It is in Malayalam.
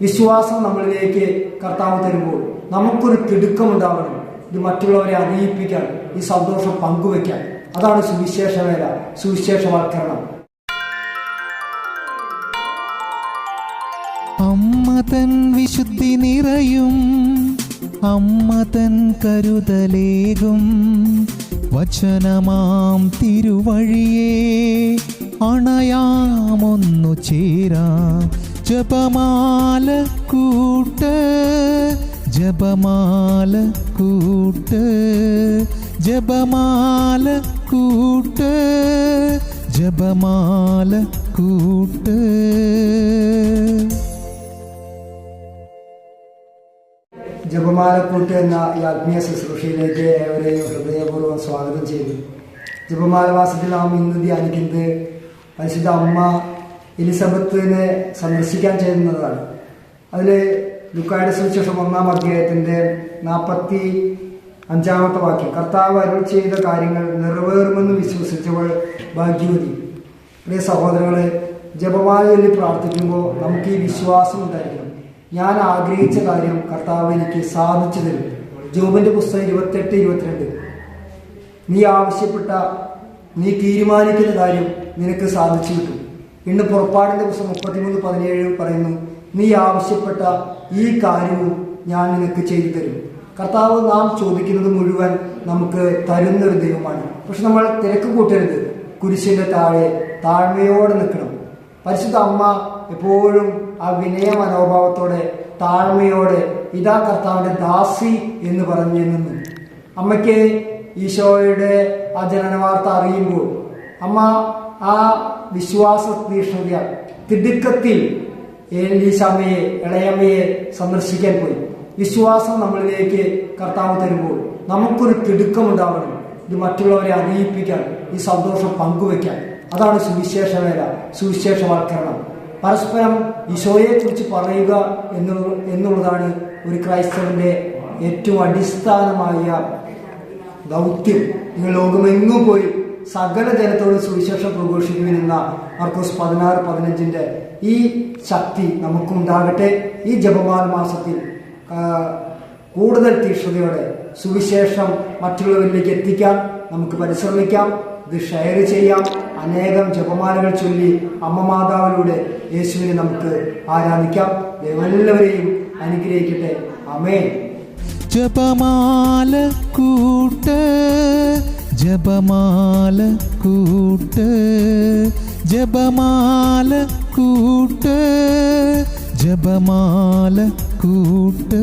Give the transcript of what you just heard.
വിശ്വാസം നമ്മളിലേക്ക് കർത്താവ് തരുമ്പോൾ നമുക്കൊരു തിടുക്കമുണ്ടാവണം. ഇത് മറ്റുള്ളവരെ അറിയിപ്പിക്കാൻ ഈ സന്തോഷം പങ്കുവെക്കാൻ അതാണ് സുവിശേഷ വേല സുവിശേഷവൽക്കരണം അമ്മ തൻ വിശുദ്ധി നിറയും അമ്മ തൻ കരുതലേകും. വചനമാം തിരുവഴിയെ അണയാമൊന്നു ചേരാം. ജപമാല കൂട്ട് ജപമാല കൂട്ട് ജപമാല കൂട്ട് ജപമാല കൂട്ട്. ജപമാലക്കൂട്ട് എന്ന ഈ ആത്മീയ ശുശ്രൂഷയിലേക്ക് ഏവരെയും ഹൃദയപൂർവം സ്വാഗതം ചെയ്തു ജപമാല മാസത്തിൽ നാം ഇന്ന് ധ്യാനിക്കുന്നത് പരിശുദ്ധ അമ്മ എലിസബത്തിനെ സന്ദർശിക്കാൻ ചെയ്യുന്നതാണ് അതിൽ ലുക്കായുടെ സുവിശേഷം ഒന്നാം അധ്യായത്തിന്റെ നാൽപ്പത്തി അഞ്ചാമത്തെ വാക്യം. കർത്താവ് അരുൾ ചെയ്ത കാര്യങ്ങൾ നിറവേറുമെന്ന് വിശ്വസിച്ചവൾ ഭാഗ്യവതി. പ്രിയ സഹോദരങ്ങളെ ജപമാലയിൽ പ്രാർത്ഥിക്കുമ്പോൾ നമുക്ക് ഈ വിശ്വാസം ഉണ്ടായിരിക്കണം. ഞാൻ ആഗ്രഹിച്ച കാര്യം കർത്താവ് എനിക്ക് സാധിച്ചു തരും. ജോബിന്റെ പുസ്തകം ഇരുപത്തെട്ട് ഇരുപത്തിരണ്ട്. നീ ആവശ്യപ്പെട്ട നീ തീരുമാനിക്കുന്ന കാര്യം നിനക്ക് സാധിച്ചു കിട്ടും. ഇന്ന് പുറപ്പാടിന്റെ ദിവസം മുപ്പത്തിമൂന്ന് പതിനേഴ് പറയുന്നു നീ ആവശ്യപ്പെട്ട ഈ കാര്യവും ഞാൻ നിനക്ക് ചെയ്തു തരും കർത്താവ് നാം ചോദിക്കുന്നത് മുഴുവൻ നമുക്ക് തരുന്നൊരു ദൈവമാണ്. പക്ഷെ നമ്മൾ തിരക്ക് കൂട്ടരുത്. കുരിശിന്റെ താഴെ താഴ്മയോടെ നിൽക്കണം. പരിശുദ്ധ അമ്മ എപ്പോഴും ആ വിനയ മനോഭാവത്തോടെ താഴ്മയോടെ ഇതാ കർത്താവിന്റെ ദാസി എന്ന് പറഞ്ഞു നിന്നു. അമ്മയ്ക്ക് ഈശോയുടെ ആ ജനന വാർത്ത അറിയുമ്പോൾ അമ്മ ആ വിശ്വാസ തീഷ്ണത തിടുക്കത്തിൽ ഏലീശാമ്മയെ ഇളയമ്മയെ സന്ദർശിക്കാൻ പോയി. വിശ്വാസം നമ്മളിലേക്ക് കർത്താവ് തരുമ്പോൾ നമുക്കൊരു തിടുക്കമുണ്ടാവണം. ഇത് മറ്റുള്ളവരെ അറിയിപ്പിക്കാൻ ഈ സന്തോഷം പങ്കുവെക്കാൻ അതാണ് സുവിശേഷ വേല സുവിശേഷവൽക്കരണം. പരസ്പരം ഈശോയെക്കുറിച്ച് പറയുക എന്നുള്ള എന്നുള്ളതാണ് ഒരു ക്രൈസ്തവന്റെ ഏറ്റവും അടിസ്ഥാനമായ ദൗത്യം. നിങ്ങൾ ലോകമെങ്ങും പോയി സകല ജനത്തോട് സുവിശേഷം പ്രഘോഷിക്കുമെന്ന മർക്കോസ് പതിനാറ് പതിനഞ്ചിന്റെ ഈ ശക്തി നമുക്കുണ്ടാകട്ടെ. ഈ ജപമാല മാസത്തിൽ കൂടുതൽ തീക്ഷ്ണതയോടെ സുവിശേഷം മറ്റുള്ളവരിലേക്ക് എത്തിക്കാം നമുക്ക് പരിശ്രമിക്കാം. ഇത് ഷെയർ ചെയ്യാം. അനേകം ജപമാലകൾ ചൊല്ലി അമ്മ മാതാവിലൂടെ യേശുവിനെ നമുക്ക് ആരാധിക്കാം. ദൈവമെല്ലാവരെയും അനുഗ്രഹിക്കട്ടെ. അമേ ജപമാല ജപമാല കൂട്ട് ജപമാല കൂട്ട് ജപമാല കൂട്ട്.